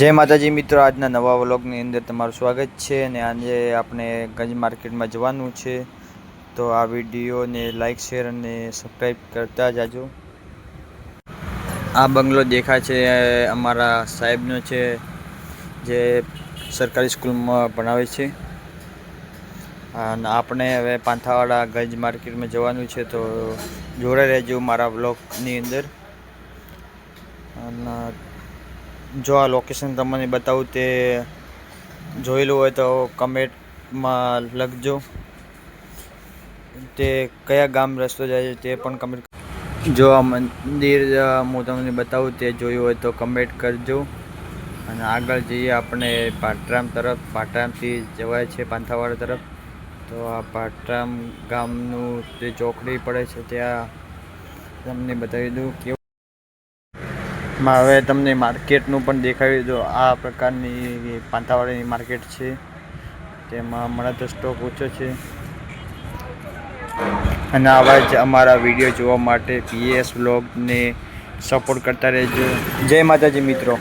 જય માતાજી મિત્રો, આજના નવા વ્લોગની અંદર તમારું સ્વાગત છે અને આજે આપણે ગંજ માર્કેટમાં જવાનું છે. તો આ વિડીયોને લાઇક શેર અને સબસ્ક્રાઈબ કરતા જાજો. આ બંગલો દેખાય છે અમારા સાહેબનો છે, જે સરકારી સ્કૂલમાં ભણાવે છે. અને આપણે હવે પાંથાવાડા ગંજ માર્કેટમાં જવાનું છે, તો જોડે રહેજો મારા વ્લોગની અંદર. અને જો આ લોકેશન તમને બતાવું તે જોયેલું હોય તો કમેન્ટમાં લખજો. તે કયા ગામ રસ્તો જાય છે તે પણ કમેન્ટ જો આ મંદિર હું તમને બતાવું તે જોયું હોય તો કમેન્ટ કરજો. અને આગળ જઈએ આપણે પાટરામ તરફ. પાટરામથી જવાય છે પાંથાવાડા તરફ. તો આ પાટરામ ગામનું જે ચોકડી પડે છે ત્યાં તમને બતાવી દઉં કેવું માં હવે તમને માર્કેટનું પણ દેખાડી દો આ પ્રકારની પાંથાવાડીની માર્કેટ છે. તેમાં હમણાં તો સ્ટોક ઓછો છે. અને આવા જ અમારા વીડિયો જોવા માટે પીએસ વ્લોગને સપોર્ટ કરતા રહેજો. જય માતાજી મિત્રો.